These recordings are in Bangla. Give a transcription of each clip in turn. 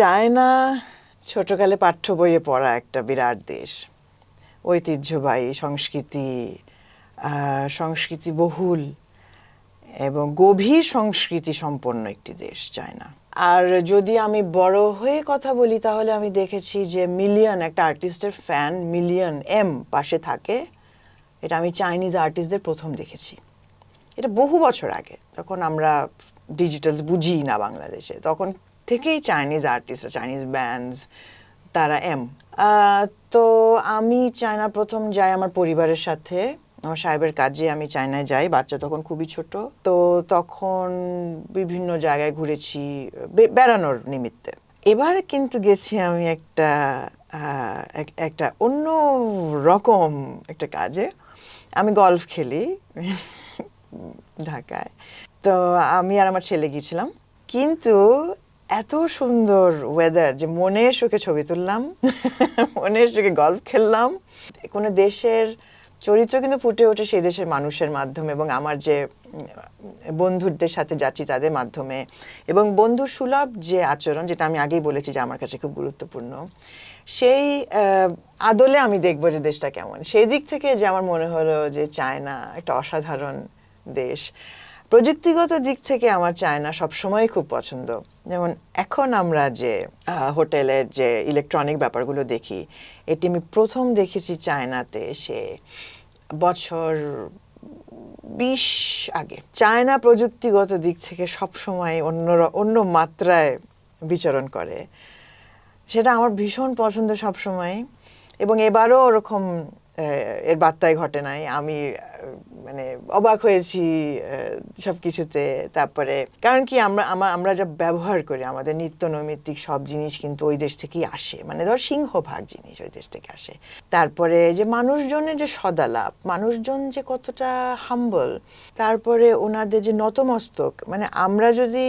চায়না ছোটকালে পাঠ্য বইয়ে পড়া একটা বিরাট দেশ। ঐতিহ্যবাহী সংস্কৃতি সংস্কৃতি বহুল এবং গভীর সংস্কৃতি সম্পন্ন একটি দেশ চায়না। আর যদি আমি বড় হয়ে কথা বলি, তাহলে আমি দেখেছি যে মিলিয়ন একটা আর্টিস্টের ফ্যান মিলিয়ন এম পাশে থাকে। এটা আমি চাইনিজ আর্টিস্টদের প্রথম দেখেছি। এটা বহু বছর আগে, তখন আমরা ডিজিটালস বুঝি না বাংলাদেশে। তখন থেকেই চাইনিজ আর্টিস্ট চাইনিজ ব্যান্ডস তারা এম তো আমি চায়না প্রথম যাই আমার পরিবারের সাথে। আমার সাহেবের কাজে আমি চায়নায় যাই, বাচ্চা তখন খুবই ছোট। তো তখন বিভিন্ন জায়গায় ঘুরেছি বেড়ানোর নিমিত্তে। এবার কিন্তু গেছি আমি একটা একটা অন্য রকম একটা কাজে। আমি গলফ খেলি ঢাকায়। তো আমি আর আমার ছেলে গিয়েছিলাম। কিন্তু এত সুন্দর ওয়েদার যে মনের সুখে ছবি তুললাম মনের সুখে গল্ফ খেললাম। কোনো দেশের চরিত্র কিন্তু ফুটে ওঠে সেই দেশের মানুষের মাধ্যমে এবং আমার যে বন্ধুদের সাথে যাচ্ছি তাদের মাধ্যমে। এবং বন্ধু সুলভ যে আচরণ, যেটা আমি আগেই বলেছি যে আমার কাছে খুব গুরুত্বপূর্ণ, সেই আদলে আমি দেখব যে দেশটা কেমন। সেই দিক থেকে যে আমার মনে হলো যে চায়না একটা অসাধারণ দেশ। প্রযুক্তিগত দিক থেকে আমার চায়না সবসময় খুব পছন্দ। যেমন এখন আমরা যে হোটেলের যে ইলেকট্রনিক ব্যাপারগুলো দেখি, এটি আমি প্রথম দেখেছি চায়নাতে সে বছর বিশ আগে। চায়না প্রযুক্তিগত দিক থেকে সবসময় অন্য অন্য মাত্রায় বিচরণ করে। সেটা আমার ভীষণ পছন্দ সবসময় এবং এবারও ওরকম এর বার্তায় ঘটে নাই। আমি মানে অবাক হয়েছি সব কিছুতে তারপরে, কারণ কি আমরা, আমা- আমরা যা ব্যবহার করি, আমাদের নিত্য নৈমিত্তিক সব জিনিস কিন্তু ওই দেশ থেকেই আসে। মানে ধর সিংহভাগ জিনিস ওই দেশ থেকে আসে। তারপরে যে মানুষজনের যে সদালাপ, মানুষজন যে কতটা হাম্বল তারপরে ওনাদের যে নতমস্তক মানে আমরা যদি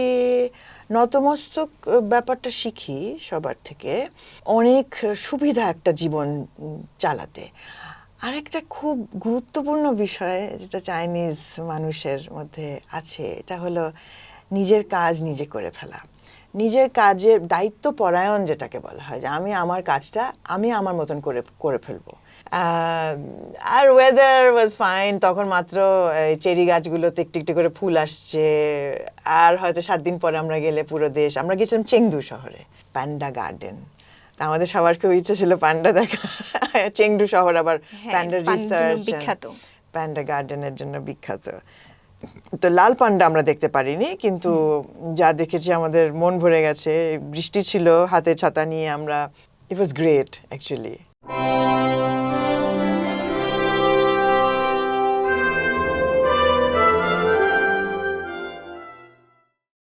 নতমস্তক ব্যাপারটা শিখি সবার থেকে, অনেক সুবিধা একটা জীবন চালাতে। আরেকটা খুব গুরুত্বপূর্ণ বিষয় যেটা চাইনিজ মানুষের মধ্যে আছে, এটা হলো নিজের কাজ নিজে করে ফেলা। নিজের কাজের দায়িত্ব পরায়ণ যেটাকে বলা হয়, যে আমি আমার কাজটা আমি আমার মতন করে করে ফেলব। আর ওয়েদার ওয়াজ ফাইন তখন মাত্র চেরি গাছগুলোতে একটু একটু করে ফুল আসছে। আর হয়তো সাত দিন পরে আমরা গেলে পুরো দেশ, আমরা গেছিলাম চেংদু শহরে, প্যান্ডা গার্ডেন। তা আমাদের সবার খুব ইচ্ছা ছিল পান্ডা দেখা। চেংডু শহর আবার হ্যাঁ, প্যান্ডা রিসার্চ বিখ্যাত। প্যান্ডা গার্ডেনের জন্য বিখ্যাত। তো লাল পান্ডা আমরা দেখতে পারিনি কিন্তু যা দেখেছি আমাদের মন ভরে গেছে। বৃষ্টি ছিল হাতে ছাতা নিয়ে আমরা ইট ওয়াজ গ্রেট অ্যাকচুয়ালি